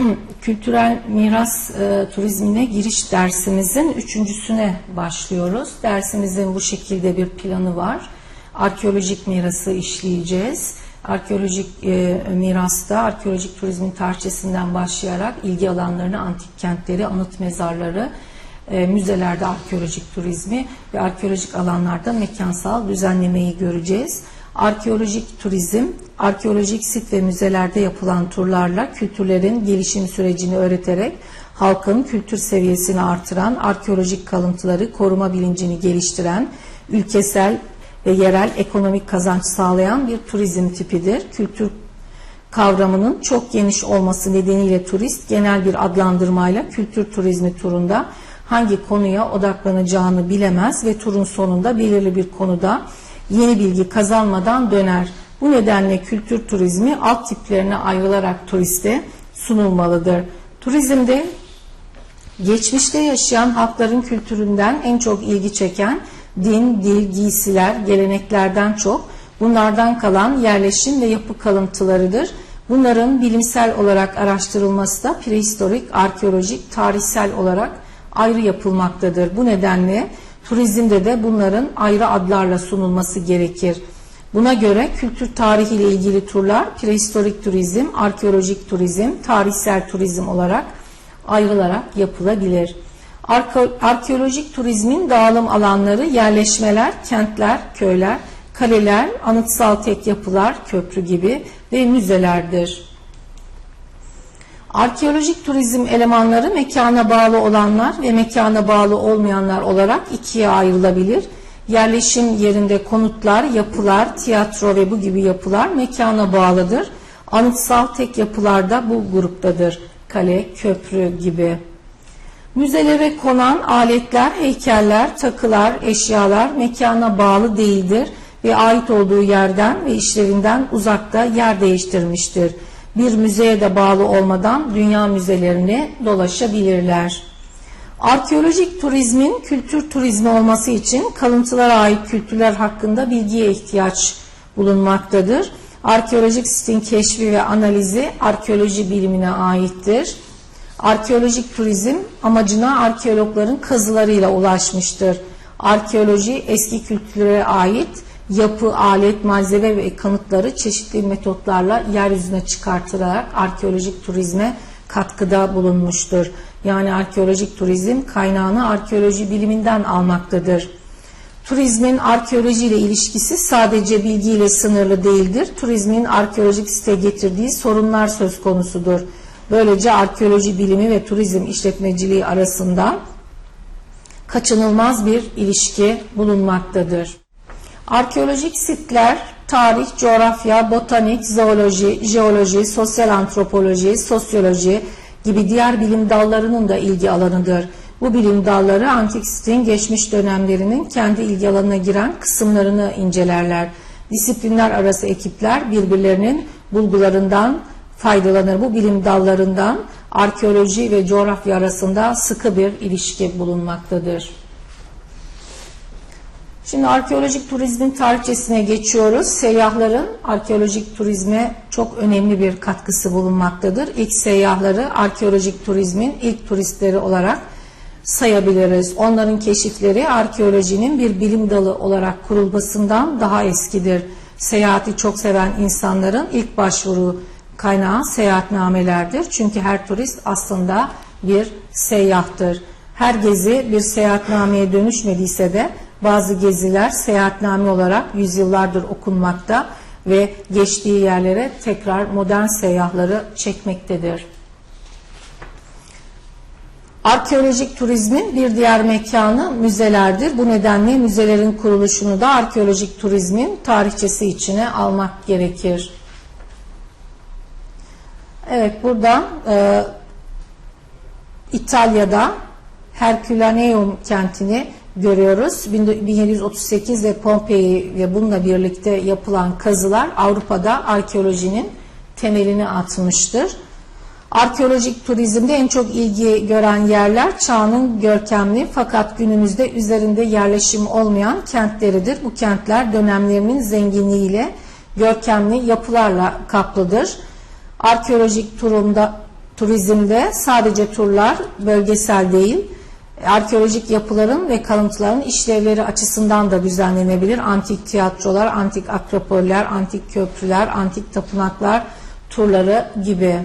Kültürel miras e, turizmine giriş dersimizin üçüncüsüne başlıyoruz. Dersimizin bu şekilde bir planı var. Arkeolojik mirası işleyeceğiz. Arkeolojik e, mirasta arkeolojik turizmin tarihçesinden başlayarak ilgi alanlarını, antik kentleri, anıt mezarları, e, müzelerde arkeolojik turizmi ve arkeolojik alanlarda mekansal düzenlemeyi göreceğiz. Arkeolojik turizm, arkeolojik sit ve müzelerde yapılan turlarla kültürlerin gelişim sürecini öğreterek halkın kültür seviyesini artıran, arkeolojik kalıntıları koruma bilincini geliştiren, ülkesel ve yerel ekonomik kazanç sağlayan bir turizm tipidir. Kültür kavramının çok geniş olması nedeniyle turist genel bir adlandırmayla kültür turizmi turunda hangi konuya odaklanacağını bilemez ve turun sonunda belirli bir konuda yeni bilgi kazanmadan döner. Bu nedenle kültür turizmi alt tiplerine ayrılarak turiste sunulmalıdır. Turizmde geçmişte yaşayan halkların kültüründen en çok ilgi çeken din, dil, giysiler, geleneklerden çok bunlardan kalan yerleşim ve yapı kalıntılarıdır. Bunların bilimsel olarak araştırılması da prehistorik, arkeolojik, tarihsel olarak ayrı yapılmaktadır. Bu nedenle turizmde de bunların ayrı adlarla sunulması gerekir. Buna göre kültür tarihi ile ilgili turlar prehistorik turizm, arkeolojik turizm, tarihsel turizm olarak ayrılarak yapılabilir. Arke- arkeolojik turizmin dağılım alanları yerleşmeler, kentler, köyler, kaleler, anıtsal tek yapılar, köprü gibi ve müzelerdir. Arkeolojik turizm elemanları mekana bağlı olanlar ve mekana bağlı olmayanlar olarak ikiye ayrılabilir. Yerleşim yerinde konutlar, yapılar, tiyatro ve bu gibi yapılar mekana bağlıdır. Anıtsal tek yapılar da bu gruptadır. Kale, köprü gibi. Müzelere konan aletler, heykeller, takılar, eşyalar mekana bağlı değildir ve ait olduğu yerden ve işlevinden uzakta yer değiştirmiştir. Bir müzeye de bağlı olmadan dünya müzelerini dolaşabilirler. Arkeolojik turizmin kültür turizmi olması için kalıntılara ait kültürler hakkında bilgiye ihtiyaç bulunmaktadır. Arkeolojik sitin keşfi ve analizi arkeoloji bilimine aittir. Arkeolojik turizm amacına arkeologların kazılarıyla ulaşmıştır. Arkeoloji eski kültürlere ait yapı, alet, malzeme ve kanıtları çeşitli metotlarla yeryüzüne çıkartılarak arkeolojik turizme katkıda bulunmuştur. Yani arkeolojik turizm kaynağını arkeoloji biliminden almaktadır. Turizmin arkeoloji ile ilişkisi sadece bilgiyle sınırlı değildir. Turizmin arkeolojik site getirdiği sorunlar söz konusudur. Böylece arkeoloji bilimi ve turizm işletmeciliği arasında kaçınılmaz bir ilişki bulunmaktadır. Arkeolojik sitler tarih, coğrafya, botanik, zooloji, jeoloji, sosyal antropoloji, sosyoloji gibi diğer bilim dallarının da ilgi alanıdır. Bu bilim dalları antik sitin geçmiş dönemlerinin kendi ilgi alanına giren kısımlarını incelerler. Disiplinler arası ekipler birbirlerinin bulgularından faydalanır. Bu bilim dallarından arkeoloji ve coğrafya arasında sıkı bir ilişki bulunmaktadır. Şimdi arkeolojik turizmin tarihçesine geçiyoruz. Seyyahların arkeolojik turizme çok önemli bir katkısı bulunmaktadır. İlk seyyahları arkeolojik turizmin ilk turistleri olarak sayabiliriz. Onların keşifleri arkeolojinin bir bilim dalı olarak kurulmasından daha eskidir. Seyahati çok seven insanların ilk başvuru kaynağı seyahatnamelerdir. Çünkü her turist aslında bir seyyahtır. Her gezi bir seyahatnameye dönüşmediyse de bazı geziler seyahatname olarak yüzyıllardır okunmakta ve geçtiği yerlere tekrar modern seyyahları çekmektedir. Arkeolojik turizmin bir diğer mekanı müzelerdir. Bu nedenle müzelerin kuruluşunu da arkeolojik turizmin tarihçesi içine almak gerekir. Evet burada e, İtalya'da Herculaneum kentini görüyoruz. 1738 ve Pompei ve bununla birlikte yapılan kazılar Avrupa'da arkeolojinin temelini atmıştır. Arkeolojik turizmde en çok ilgi gören yerler çağının görkemli fakat günümüzde üzerinde yerleşim olmayan kentleridir. Bu kentler dönemlerinin zenginliğiyle görkemli yapılarla kaplıdır. Arkeolojik turumda turizmde sadece turlar bölgesel değil, arkeolojik yapıların ve kalıntıların işlevleri açısından da düzenlenebilir. Antik tiyatrolar, antik akropoller, antik köprüler, antik tapınaklar turları gibi.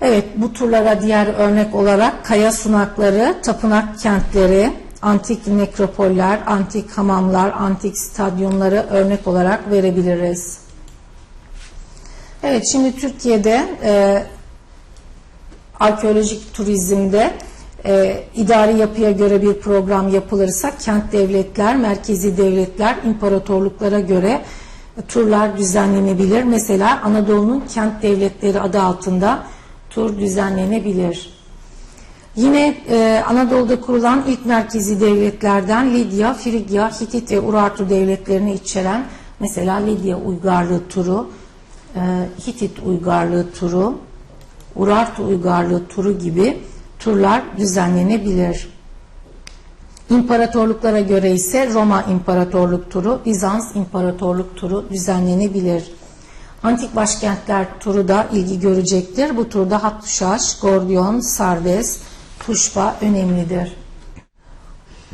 Evet, bu turlara diğer örnek olarak kaya sunakları, tapınak kentleri, antik nekropoller, antik hamamlar, antik stadyumları örnek olarak verebiliriz. Evet, şimdi Türkiye'de e, arkeolojik turizmde e, idari yapıya göre bir program yapılırsa kent devletler, merkezi devletler, imparatorluklara göre turlar düzenlenebilir. Mesela Anadolu'nun kent devletleri adı altında tur düzenlenebilir. Yine e, Anadolu'da kurulan ilk merkezi devletlerden Lidya, Frigya, Hitit ve Urartu devletlerini içeren mesela Lidya uygarlığı turu, e, Hitit uygarlığı turu, Urartu uygarlığı turu gibi turlar düzenlenebilir. İmparatorluklara göre ise Roma İmparatorluk turu, Bizans İmparatorluk turu düzenlenebilir. Antik başkentler turu da ilgi görecektir. Bu turda Hattuşaş, Gordion, Sardes, Tuşba önemlidir.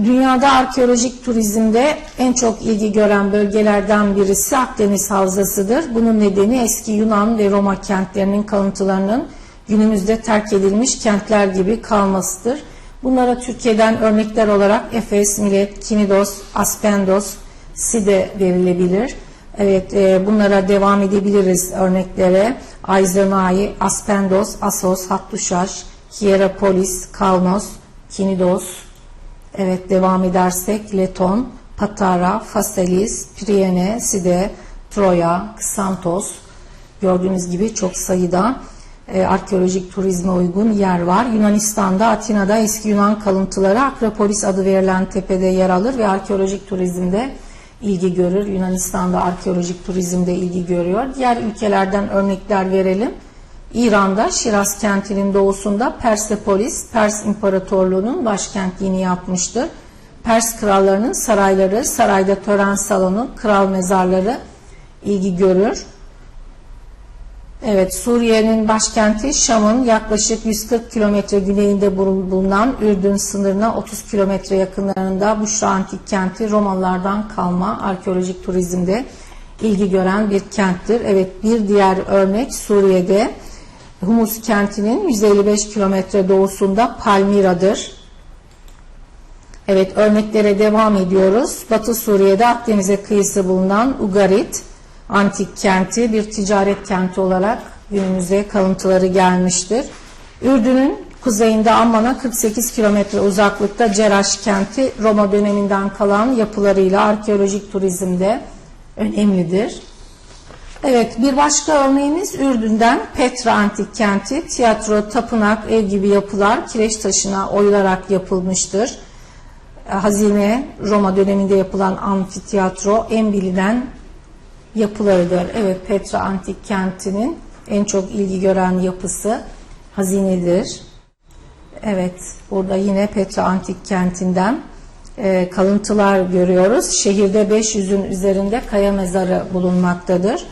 Dünyada arkeolojik turizmde en çok ilgi gören bölgelerden birisi Akdeniz Havzası'dır. Bunun nedeni eski Yunan ve Roma kentlerinin kalıntılarının günümüzde terk edilmiş kentler gibi kalmasıdır. Bunlara Türkiye'den örnekler olarak Efes, Milet, Kinidos, Aspendos, Side verilebilir. Evet, e, bunlara devam edebiliriz örneklere. Ayzonai, Aspendos, Asos, Hattuşaş, Hierapolis, Kalnos, Kinidos. Evet, devam edersek Leton, Patara, Faselis, Priene, Side, Troya, Ksantos. Gördüğünüz gibi çok sayıda e, arkeolojik turizme uygun yer var. Yunanistan'da, Atina'da eski Yunan kalıntıları Akropolis adı verilen tepede yer alır ve arkeolojik turizmde ilgi görür. Yunanistan'da arkeolojik turizmde ilgi görüyor. Diğer ülkelerden örnekler verelim. İran'da Şiraz kentinin doğusunda Persepolis, Pers İmparatorluğu'nun başkentliğini yapmıştır. Pers krallarının sarayları, sarayda tören salonu, kral mezarları ilgi görür. Evet, Suriye'nin başkenti Şam'ın yaklaşık 140 kilometre güneyinde bulunan Ürdün sınırına 30 kilometre yakınlarında Buşra Antik Kenti Romalılardan kalma arkeolojik turizmde ilgi gören bir kenttir. Evet, bir diğer örnek Suriye'de Humus kentinin 155 kilometre doğusunda Palmira'dır. Evet, örneklere devam ediyoruz. Batı Suriye'de Akdeniz'e kıyısı bulunan Ugarit, antik kenti bir ticaret kenti olarak günümüze kalıntıları gelmiştir. Ürdün'ün kuzeyinde Amman'a 48 kilometre uzaklıkta Ceraş kenti Roma döneminden kalan yapılarıyla arkeolojik turizmde önemlidir. Evet bir başka örneğimiz Ürdün'den Petra antik kenti tiyatro, tapınak, ev gibi yapılar kireç taşına oyularak yapılmıştır. Hazine Roma döneminde yapılan amfiteyatro en bilinen yapılarıdır. Evet Petra Antik Kenti'nin en çok ilgi gören yapısı hazinedir. Evet burada yine Petra Antik Kenti'nden e, kalıntılar görüyoruz. Şehirde 500'ün üzerinde kaya mezarı bulunmaktadır.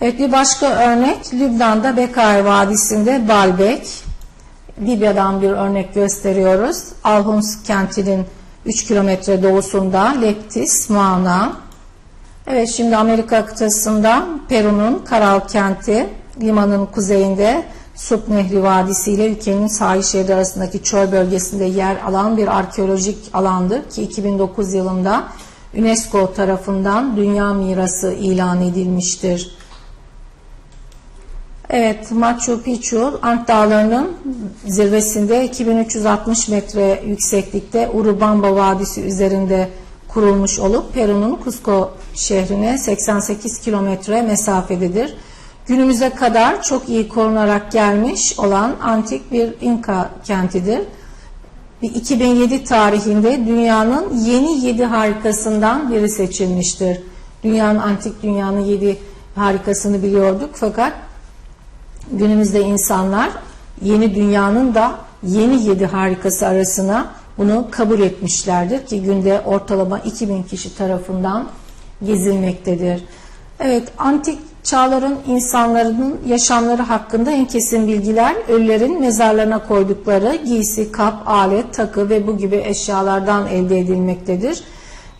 Evet bir başka örnek Lübnan'da Bekar Vadisi'nde Balbek. Libya'dan bir örnek gösteriyoruz. Alhuns kentinin 3 kilometre doğusunda Leptis, Muana, Evet şimdi Amerika kıtasında Peru'nun Karal kenti limanın kuzeyinde Sup Nehri Vadisi ile ülkenin sahil şeridi arasındaki çöl bölgesinde yer alan bir arkeolojik alandır ki 2009 yılında UNESCO tarafından Dünya Mirası ilan edilmiştir. Evet, Machu Picchu Ant Dağları'nın zirvesinde 2360 metre yükseklikte Urubamba Vadisi üzerinde kurulmuş olup Peru'nun Cusco şehrine 88 kilometre mesafededir. Günümüze kadar çok iyi korunarak gelmiş olan antik bir İnka kentidir. 2007 tarihinde dünyanın yeni 7 harikasından biri seçilmiştir. Dünyanın antik dünyanın 7 harikasını biliyorduk fakat günümüzde insanlar yeni dünyanın da yeni 7 harikası arasına bunu kabul etmişlerdir ki günde ortalama 2000 kişi tarafından gezilmektedir. Evet, antik Çağların insanların yaşamları hakkında en kesin bilgiler ölülerin mezarlarına koydukları giysi, kap, alet, takı ve bu gibi eşyalardan elde edilmektedir.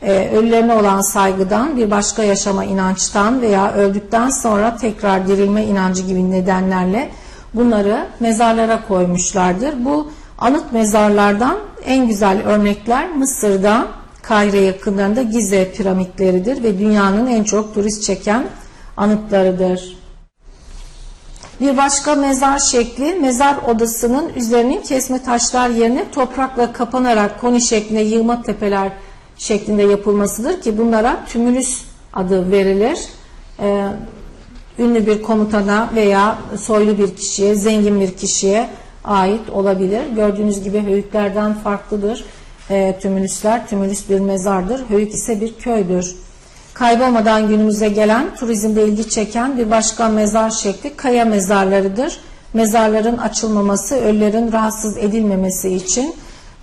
Ee, ölülerine olan saygıdan, bir başka yaşama inançtan veya öldükten sonra tekrar dirilme inancı gibi nedenlerle bunları mezarlara koymuşlardır. Bu anıt mezarlardan en güzel örnekler Mısır'da, Kahire yakınlarında Gize piramitleridir ve dünyanın en çok turist çeken anıtlarıdır. Bir başka mezar şekli mezar odasının üzerinin kesme taşlar yerine toprakla kapanarak koni şeklinde yığma tepeler şeklinde yapılmasıdır ki bunlara tümülüs adı verilir. Ee, ünlü bir komutana veya soylu bir kişiye, zengin bir kişiye ait olabilir. Gördüğünüz gibi höyüklerden farklıdır e, tümülüsler. Tümülüs bir mezardır, höyük ise bir köydür. Kaybolmadan günümüze gelen, turizmde ilgi çeken bir başka mezar şekli kaya mezarlarıdır. Mezarların açılmaması, ölülerin rahatsız edilmemesi için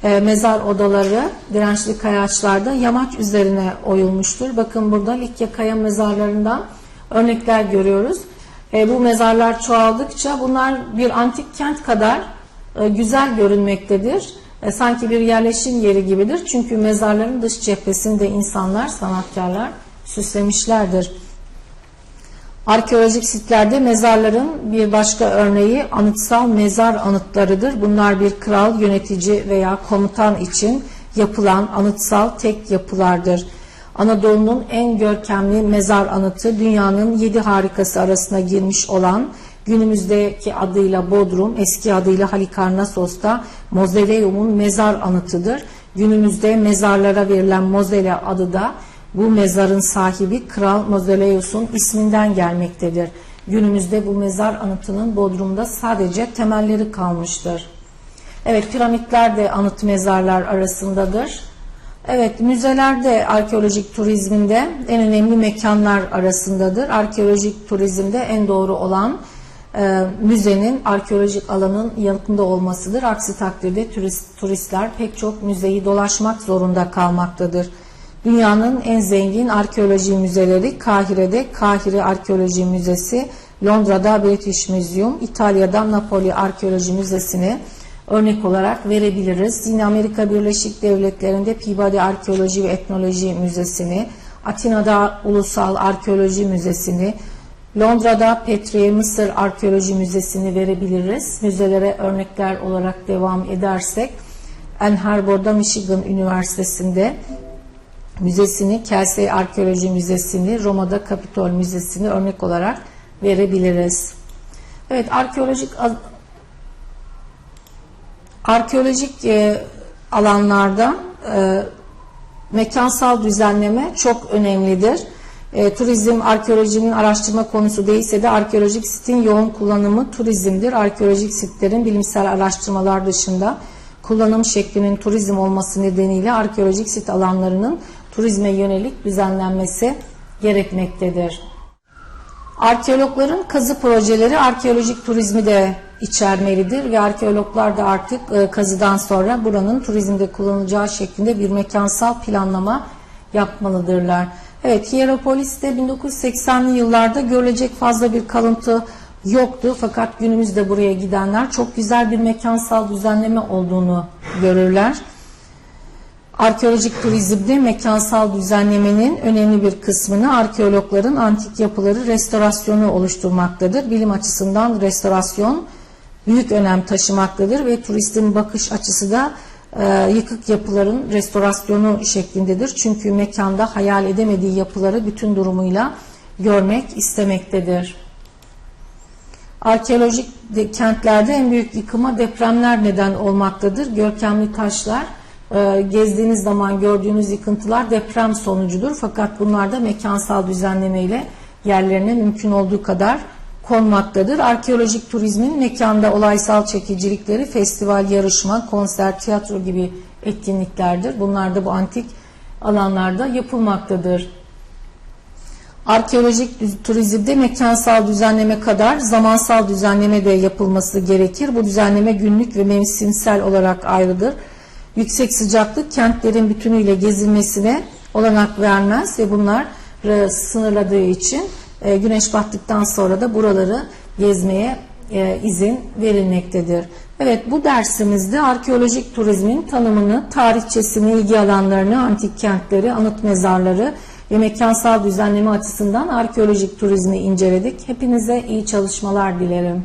e, mezar odaları dirençli kayaçlarda yamaç üzerine oyulmuştur. Bakın burada Likya kaya mezarlarından örnekler görüyoruz. E, bu mezarlar çoğaldıkça bunlar bir antik kent kadar e, güzel görünmektedir. E, sanki bir yerleşim yeri gibidir. Çünkü mezarların dış cephesinde insanlar, sanatkarlar süslemişlerdir. Arkeolojik sitlerde mezarların bir başka örneği anıtsal mezar anıtlarıdır. Bunlar bir kral, yönetici veya komutan için yapılan anıtsal tek yapılardır. Anadolu'nun en görkemli mezar anıtı dünyanın yedi harikası arasına girmiş olan günümüzdeki adıyla Bodrum, eski adıyla Halikarnassos'ta Mozoleum'un mezar anıtıdır. Günümüzde mezarlara verilen Mozele adı da bu mezarın sahibi Kral Mozoleus'un isminden gelmektedir. Günümüzde bu mezar anıtının Bodrum'da sadece temelleri kalmıştır. Evet piramitler de anıt mezarlar arasındadır. Evet müzeler de arkeolojik turizminde en önemli mekanlar arasındadır. Arkeolojik turizmde en doğru olan e, müzenin arkeolojik alanın yakında olmasıdır. Aksi takdirde turist, turistler pek çok müzeyi dolaşmak zorunda kalmaktadır. Dünyanın en zengin arkeoloji müzeleri Kahire'de Kahire Arkeoloji Müzesi, Londra'da British Museum, İtalya'da Napoli Arkeoloji Müzesi'ni örnek olarak verebiliriz. Yine Amerika Birleşik Devletleri'nde Peabody Arkeoloji ve Etnoloji Müzesi'ni, Atina'da Ulusal Arkeoloji Müzesi'ni, Londra'da Petriye Mısır Arkeoloji Müzesi'ni verebiliriz. Müzelere örnekler olarak devam edersek, Ann Harbor'da Michigan Üniversitesi'nde Müzesini, Kelsey Arkeoloji Müzesi'ni, Roma'da Kapitol Müzesi'ni örnek olarak verebiliriz. Evet, arkeolojik arkeolojik e, alanlarda e, mekansal düzenleme çok önemlidir. E, turizm arkeolojinin araştırma konusu değilse de arkeolojik sitin yoğun kullanımı turizmdir. Arkeolojik sitlerin bilimsel araştırmalar dışında kullanım şeklinin turizm olması nedeniyle arkeolojik sit alanlarının turizme yönelik düzenlenmesi gerekmektedir. Arkeologların kazı projeleri arkeolojik turizmi de içermelidir ve arkeologlar da artık e, kazıdan sonra buranın turizmde kullanılacağı şeklinde bir mekansal planlama yapmalıdırlar. Evet, Hierapolis'te 1980'li yıllarda görülecek fazla bir kalıntı yoktu fakat günümüzde buraya gidenler çok güzel bir mekansal düzenleme olduğunu görürler. Arkeolojik turizmde mekansal düzenlemenin önemli bir kısmını arkeologların antik yapıları restorasyonu oluşturmaktadır. Bilim açısından restorasyon büyük önem taşımaktadır ve turistin bakış açısı da e, yıkık yapıların restorasyonu şeklindedir. Çünkü mekanda hayal edemediği yapıları bütün durumuyla görmek istemektedir. Arkeolojik kentlerde en büyük yıkıma depremler neden olmaktadır. Görkemli taşlar gezdiğiniz zaman gördüğünüz yıkıntılar deprem sonucudur. Fakat bunlar da mekansal düzenleme ile yerlerine mümkün olduğu kadar konmaktadır. Arkeolojik turizmin mekanda olaysal çekicilikleri festival, yarışma, konser, tiyatro gibi etkinliklerdir. Bunlar da bu antik alanlarda yapılmaktadır. Arkeolojik turizmde mekansal düzenleme kadar zamansal düzenleme de yapılması gerekir. Bu düzenleme günlük ve mevsimsel olarak ayrıdır. Yüksek sıcaklık kentlerin bütünüyle gezilmesine olanak vermez ve bunlar sınırladığı için E, güneş battıktan sonra da buraları gezmeye e, izin verilmektedir. Evet bu dersimizde arkeolojik turizmin tanımını, tarihçesini, ilgi alanlarını, antik kentleri, anıt mezarları ve mekansal düzenleme açısından arkeolojik turizmi inceledik. Hepinize iyi çalışmalar dilerim.